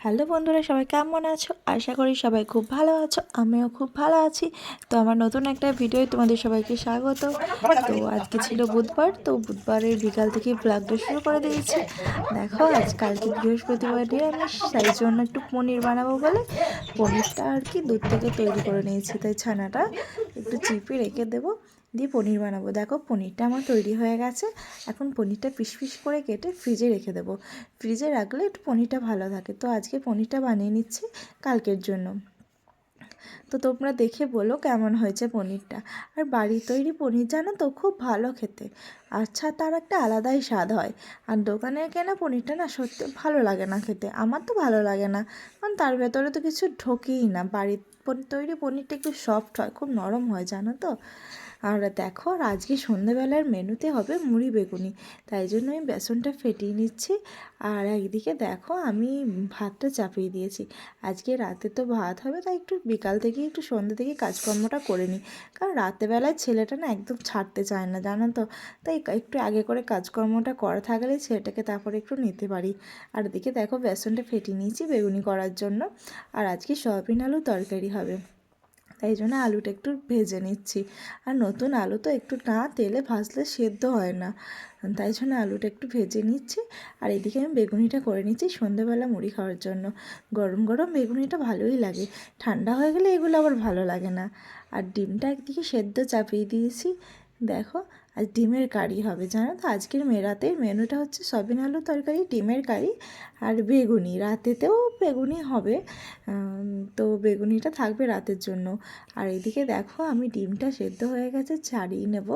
Hello বন্ধুরা, সবাই কেমন আছো? আশা করি সবাই খুব ভালো আছো, আমিও খুব ভালো আছি। তো আমার নতুন একটা ভিডিও তোমাদের সবাইকে স্বাগত। তো আজকে ছিল বুধবার, তো বুধবারের বিকাল থেকে ব্লগটা শুরু করে দিয়েছি। দেখো, আজ কালকে বৃহস্পতিবার আমি তাই জন্য একটু পনির বানাবো বলে পনিরটা আর কি দুধ থেকে তৈরি করে নিয়েছি। তাই ছানাটা একটু চিপে রেখে দেবো। দিয়ে পনির বানাবো। দেখো, পনিরটা আমার তৈরি হয়ে গেছে। এখন পনিরটা পিস পিস করে কেটে ফ্রিজে রেখে দেবো। ফ্রিজে রাখলে একটু পনিরটা ভালো থাকে। তো আজকে পনিরটা বানিয়ে নিচ্ছি কালকের জন্য। তো তোমরা দেখে বলো কেমন হয়েছে পনিরটা। আর বাড়ির তৈরি পনির জানো তো, খুব ভালো খেতে। আচ্ছা তার একটা আলাদাই স্বাদ হয়। আর দোকানে কেনা পনিরটা না সত্যি ভালো লাগে না খেতে। আমার তো ভালো লাগে না। কারণ তার ভেতরে তো কিছু ঢোকেই না। বাড়ির তৈরি পনিরটা একটু সফট হয়, খুব নরম হয়, জানো তো? আর দেখো, আর আজকে সন্ধেবেলার মেনুতে হবে মুড়ি বেগুনি। তাই জন্য আমি বেসনটা ফেটিয়ে নিচ্ছি। আর একদিকে দেখো, আমি ভাতটা চাপিয়ে দিয়েছি। আজকে রাতে তো ভাত হবে, তাই একটু বিকাল থেকে একটু সন্ধ্যে থেকে কাজকর্মটা করে নিই। কারণ রাতেবেলায় ছেলেটা না একদম ছাড়তে চায় না, জানো তো। তাই একটু আগে করে কাজকর্মটা করা থাকলে ছেলেটাকে তারপরে একটু নিতে পারি। আর এদিকে দেখো, বেসনটা ফেটিয়ে নিয়েছি বেগুনি করার জন্য। আর আজকে সয়াবিন আলু তরকারি হবে। তাই জন্য আলুটা একটু ভেজে নিচ্ছি। আর নতুন আলু তো একটু না তেলে ভাজলে সেদ্ধ হয় না। তাই জন্য আলুটা একটু ভেজে নিচ্ছি। আর এদিকে আমি বেগুনিটা করে নিচ্ছি সন্ধেবেলা মুড়ি খাওয়ার জন্য। গরম গরম বেগুনিটা ভালোই লাগে। ঠান্ডা হয়ে গেলে এগুলো আবার ভালো লাগে না। আর ডিমটা একদিকে সেদ্ধ চাপিয়ে দিয়েছি। দেখো, আজ ডিমের কারি হবে, জানো তো? আজকের মে রাতের মেনুটা হচ্ছে সবিন আলু তরকারি, ডিমের কারি আর বেগুনি। রাতেতেও বেগুনি হবে তো বেগুনিটা থাকবে রাতের জন্য। আর এদিকে দেখো, আমি ডিমটা সেদ্ধ হয়ে গেছে, ছাড়িয়ে নেব।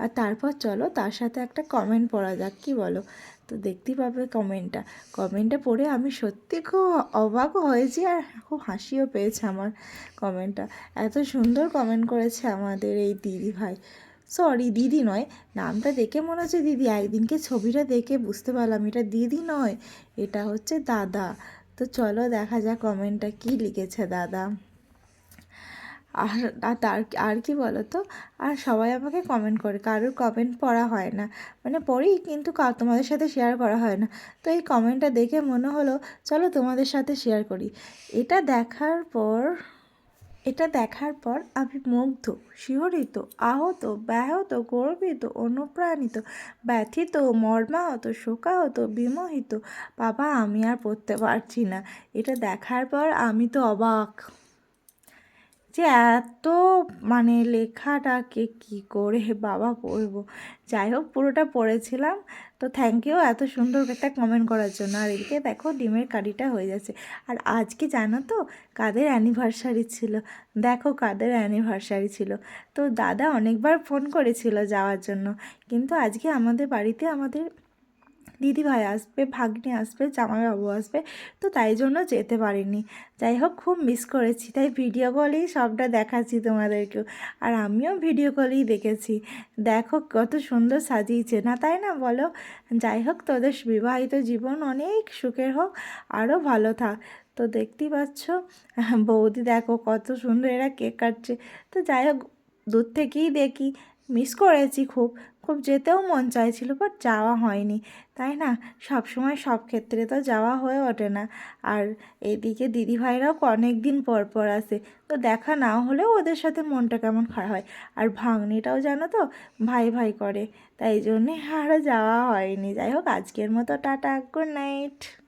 আর তারপর চলো, তার সাথে একটা কমেন্ট পড়া যাক, কি বলো? তো দেখতেই পাবে কমেন্টটা কমেন্টটা পড়ে আমি সত্যি খুব অবাকও হয়েছি আর খুব হাসিও পেয়েছে আমার কমেন্টটা এত সুন্দর কমেন্ট করেছে আমাদের এই দিদি ভাই সরি দিদি নয়। নামটা দেখে মনে হচ্ছে দিদি, একদিনকে ছবিটা দেখে বুঝতে পারলাম এটা দিদি নয়, এটা হচ্ছে দাদা। তো চলো দেখা যাক কমেন্টটা কী লিখেছে দাদা। আর তার, আর কি বলো তো আর সবাই আমাকে কমেন্ট করে, কারোর কমেন্ট পড়া হয় না। মানে পড়ি কিন্তু তোমাদের সাথে শেয়ার করা হয় না। তো এই কমেন্টটা দেখে মনে হলো, চলো তোমাদের সাথে শেয়ার করি। এটা দেখার পর এটা দেখার পর আমি মুগ্ধ, শিহরিত, আহত, ব্যাহত, গর্বিত, অনুপ্রাণিত, ব্যথিত, মর্মাহত, শোকাহত, বিমোহিত। বাবা, আমি আর পড়তে পারছি না। এটা দেখার পর আমি তো অবাক। যে এত মানে লেখাটাকে কি করে বাবা পড়ব যাই হোক, পুরোটা পড়েছিলাম। তো থ্যাংক ইউ এত সুন্দর একটা কমেন্ট করার জন্য। আর এদিকে দেখো, ডিমের কারিটা হয়ে যাচ্ছে। আর আজকে জানো তো? কাদের অ্যানিভার্সারি ছিল? দেখো কাদের অ্যানিভার্সারি ছিল। তো দাদা অনেকবার ফোন করেছিল যাওয়ার জন্য। কিন্তু আজকে আমাদের বাড়িতে আমাদের দিদিভাই আসবে, ভাগ্নি আসবে, জামাইবাবু আসবে, তো তাই জন্য যেতে পারিনি। যাই হোক, খুব মিস করেছি। তাই ভিডিও কলেই সবটা দেখাচ্ছি তোমাদেরকেও। আর আমিও ভিডিও কলেই দেখেছি। দেখো, কত সুন্দর সাজিয়েছে। না তাই না? বলো। যাই হোক, তোদের বিবাহিত জীবন অনেক সুখের হোক, আরও ভালো থাক। তো দেখতেই পাচ্ছ, বৌদি দেখো কত সুন্দর এরা কেক কাটছে। তো যাই হোক, দূর থেকেই দেখি। মিস করেছি খুব। খুব যেতেও মন চাইছিল বাট যাওয়া হয়নি। তাই না? সব সময় সব ক্ষেত্রে তো যাওয়া হয়ে ওঠে না। আর এদিকে দিদিভাইরাও অনেক দিন পর পর আসে। তো দেখা না হলেও ওদের সাথে মনটা কেমন খারাপ হয়। আর ভাঙনিটাও জানো তো, ভাই ভাই করে। তাই জন্যে আরও যাওয়া হয়নি। যাই হোক, আজকের মতো টাটা গুড নাইট